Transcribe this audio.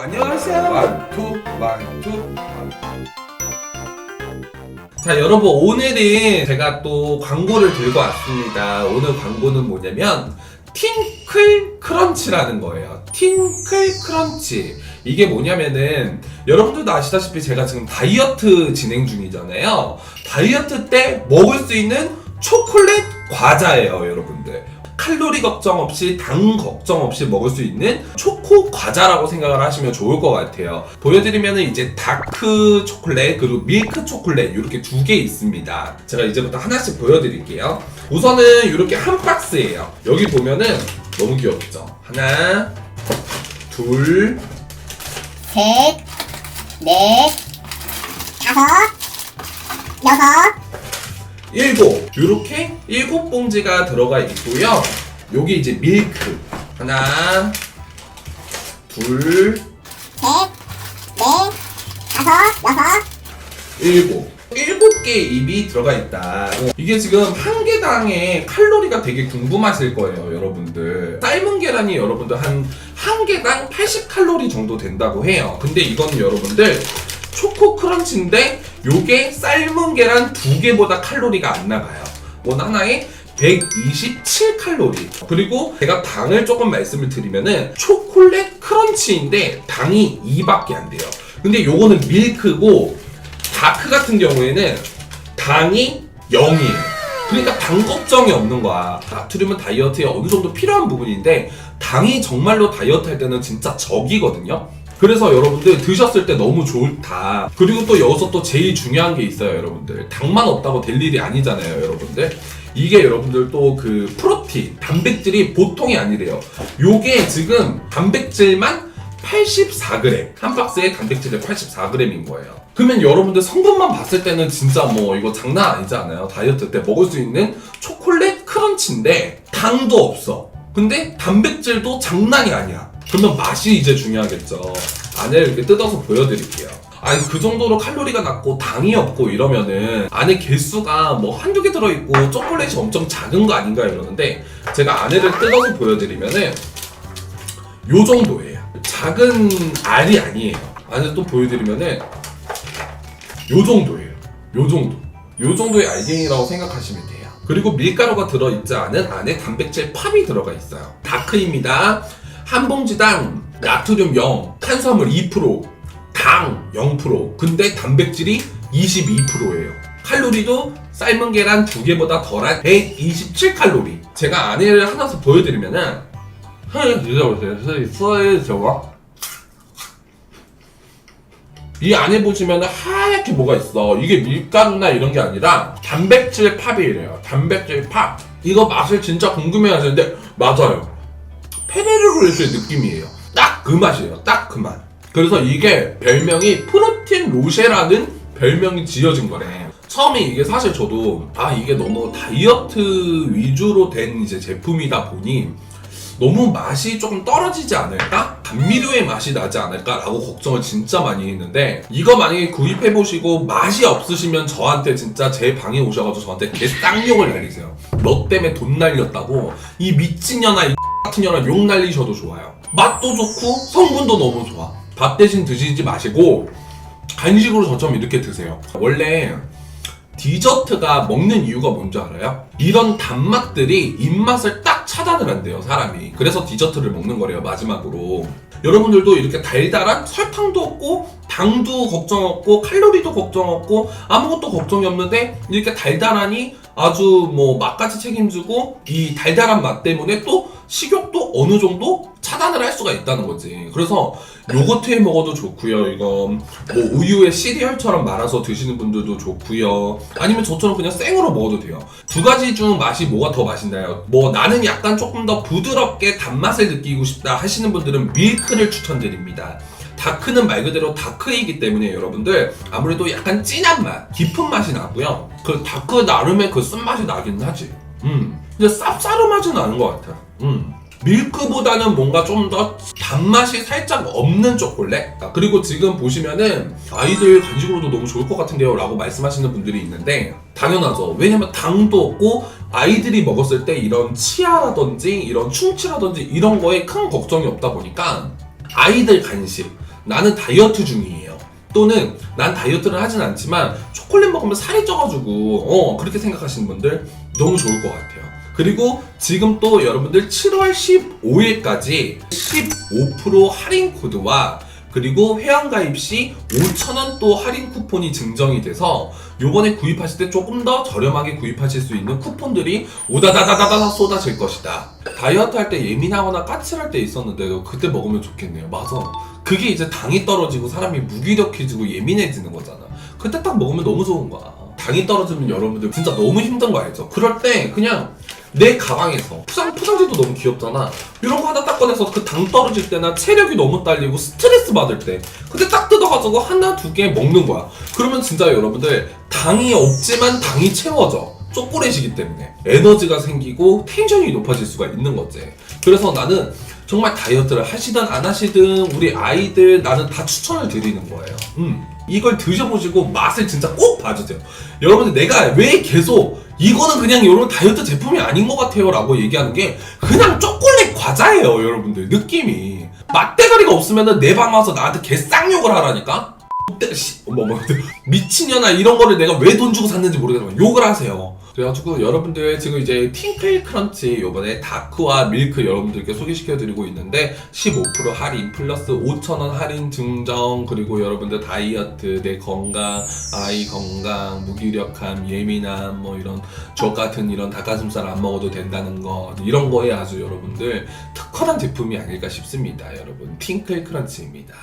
안녕하세요. 완투 완투. 자 여러분 오늘은 제가 또 광고를 들고 왔습니다. 오늘 광고는 뭐냐면 팅클 크런치라는 거예요. 팅클 크런치. 이게 뭐냐면은 여러분들도 아시다시피 제가 지금 다이어트 진행 중이잖아요. 다이어트 때 먹을 수 있는 초콜릿 과자예요, 여러분들. 칼로리 걱정 없이 당 걱정 없이 먹을 수 있는 초코 과자라고 생각을 하시면 좋을 것 같아요. 보여드리면은 이제 다크 초콜릿 그리고 밀크 초콜릿 이렇게 두 개 있습니다. 제가 이제부터 하나씩 보여드릴게요. 우선은 이렇게 한 박스예요. 여기 보면은 너무 귀엽죠? 하나, 둘, 셋, 넷, 다섯, 여섯, 일곱 이렇게 일곱 봉지가 들어가 있고요. 여기 이제 밀크 하나, 둘, 셋, 넷, 다섯, 여섯, 일곱. 일곱 개의 입이 들어가 있다. 이게 지금 한 개당의 칼로리가 되게 궁금하실 거예요, 여러분들. 삶은 계란이 여러분들 한, 한 개당 80칼로리 정도 된다고 해요. 근데 이건 여러분들 초코 크런치인데 요게 삶은 계란 두 개보다 칼로리가 안 나가요. 원 하나에 127칼로리. 그리고 제가 당을 조금 말씀을 드리면은 초콜릿 크런치인데 당이 2밖에 안 돼요. 근데 요거는 밀크고 다크 같은 경우에는 당이 0이에요. 그러니까 당 걱정이 없는 거야. 나트륨은 다이어트에 어느 정도 필요한 부분인데 당이 정말로 다이어트 할 때는 진짜 적이거든요. 그래서 여러분들 드셨을 때 너무 좋다. 그리고 또 여기서 또 제일 중요한 게 있어요, 여러분들. 당만 없다고 될 일이 아니잖아요, 여러분들. 이게 여러분들 또 그 프로틴, 단백질이 보통이 아니래요. 요게 지금 단백질만 84g. 한 박스에 단백질이 84g인 거예요. 그러면 여러분들 성분만 봤을 때는 진짜 뭐 이거 장난 아니지 않아요? 다이어트 때 먹을 수 있는 초콜릿 크런치인데 당도 없어. 근데 단백질도 장난이 아니야. 그러면 맛이 이제 중요하겠죠. 안에 이렇게 뜯어서 보여드릴게요. 아니 그 정도로 칼로리가 낮고 당이 없고 이러면은 안에 개수가 뭐 한두 개 들어있고 초콜릿이 엄청 작은 거 아닌가 이러는데 제가 안에를 뜯어서 보여드리면은 요 정도예요. 작은 알이 아니에요. 안에 또 보여드리면은 요 정도예요. 요 정도. 요 정도의 알갱이라고 생각하시면 돼요. 그리고 밀가루가 들어있지 않은 안에 단백질 팝이 들어가 있어요. 다크입니다. 한 봉지당 나트륨 0, 탄수화물 2%, 당 0%, 근데 단백질이 22%예요. 칼로리도 삶은 계란 두 개보다 덜한 127칼로리. 제가 안에를 하나씩 보여드리면은 하나 드셔보세요. 써요, 저거. 이 안에 보시면 하얗게 뭐가 있어. 이게 밀가루나 이런 게 아니라 단백질 팝이래요. 단백질 팝. 이거 맛을 진짜 궁금해 하시는데, 맞아요. 페레르로의 느낌이에요. 딱 그 맛이에요. 딱 그 맛. 그래서 이게 별명이 프로틴 로쉐라는 별명이 지어진 거래. 처음에 이게 사실 저도 아 이게 너무 다이어트 위주로 된 이제 제품이다 보니 너무 맛이 조금 떨어지지 않을까? 감미료의 맛이 나지 않을까라고 걱정을 진짜 많이 했는데 이거 만약에 구입해 보시고 맛이 없으시면 저한테 진짜 제 방에 오셔가지고 저한테 개쌍욕을 날리세요. 너 때문에 돈 날렸다고 이 미친년아 이 같은 년아 욕 날리셔도 좋아요. 맛도 좋고 성분도 너무 좋아. 밥 대신 드시지 마시고 간식으로 저처럼 이렇게 드세요. 원래 디저트가 먹는 이유가 뭔지 알아요? 이런 단맛들이 입맛을 딱 차단을 한대요, 사람이. 그래서 디저트를 먹는 거래요, 마지막으로. 여러분들도 이렇게 달달한 설탕도 없고, 당도 걱정 없고, 칼로리도 걱정 없고, 아무것도 걱정이 없는데, 이렇게 달달하니 아주 뭐 맛까지 책임지고, 이 달달한 맛 때문에 또 식욕도 어느 정도 차단을 할 수가 있다는 거지. 그래서 요거트에 먹어도 좋고요. 이거 뭐 우유에 시리얼처럼 말아서 드시는 분들도 좋고요. 아니면 저처럼 그냥 생으로 먹어도 돼요. 두 가지 중 맛이 뭐가 더 맛있나요? 뭐 나는 약간 조금 더 부드럽게 단맛을 느끼고 싶다 하시는 분들은 밀크를 추천드립니다. 다크는 말 그대로 다크이기 때문에 여러분들 아무래도 약간 진한 맛, 깊은 맛이 나고요. 그 다크 나름의 그 쓴맛이 나긴 하지. 음. 근데 쌉싸름하진 않은 것 같아. 음. 밀크보다는 뭔가 좀 더 단맛이 살짝 없는 초콜릿? 그리고 지금 보시면은 아이들 간식으로도 너무 좋을 것 같은데요 라고 말씀하시는 분들이 있는데 당연하죠. 왜냐면 당도 없고 아이들이 먹었을 때 이런 치아라든지 이런 충치라든지 이런 거에 큰 걱정이 없다 보니까 아이들 간식 나는 다이어트 중이에요. 또는 난 다이어트를 하진 않지만 초콜릿 먹으면 살이 쪄가지고 어 그렇게 생각하시는 분들 너무 좋을 것 같아요. 그리고 지금 또 여러분들 7월 15일까지 15% 할인 코드와 그리고 회원가입 시 5,000원 또 할인 쿠폰이 증정이 돼서 요번에 구입하실 때 조금 더 저렴하게 구입하실 수 있는 쿠폰들이 오다다다다다 쏟아질 것이다. 다이어트 할 때 예민하거나 까칠할 때 있었는데 그때 먹으면 좋겠네요. 맞아. 그게 이제 당이 떨어지고 사람이 무기력해지고 예민해지는 거잖아. 그때 딱 먹으면 너무 좋은 거야. 당이 떨어지면 여러분들 진짜 너무 힘든 거 알죠? 그럴 때 그냥 내 가방에서 포장, 포장지도 너무 귀엽잖아. 이런 거 하나 딱 꺼내서 그 당 떨어질 때나 체력이 너무 딸리고 스트레스 받을 때 그때 딱 뜯어가지고 하나 두 개 먹는 거야. 그러면 진짜 여러분들 당이 없지만 당이 채워져. 초콜릿이기 때문에 에너지가 생기고 텐션이 높아질 수가 있는 거지. 그래서 나는 정말 다이어트를 하시든 안 하시든 우리 아이들 나는 다 추천을 드리는 거예요. 음. 이걸 드셔보시고 맛을 진짜 꼭 봐주세요. 여러분들 내가 왜 계속 이거는 그냥 여러분 다이어트 제품이 아닌 것 같아요 라고 얘기하는 게 그냥 초콜릿 과자예요 여러분들 느낌이 맛대가리가 없으면 내 방 와서 나한테 개쌍욕을 하라니까 때- 씨, 뭐, 뭐, 미친년아 이런 거를 내가 왜 돈 주고 샀는지 모르겠지만 욕을 하세요. 그래가지고 여러분들 지금 이제 팅클 크런치 요번에 다크와 밀크 여러분들께 소개시켜드리고 있는데 15% 할인 플러스 5,000원 할인 증정. 그리고 여러분들 다이어트 내 건강 아이 건강 무기력함 예민함 뭐 이런 저 같은 이런 닭가슴살 안 먹어도 된다는 거 이런 거에 아주 여러분들 특화된 제품이 아닐까 싶습니다 여러분. 팅클 크런치입니다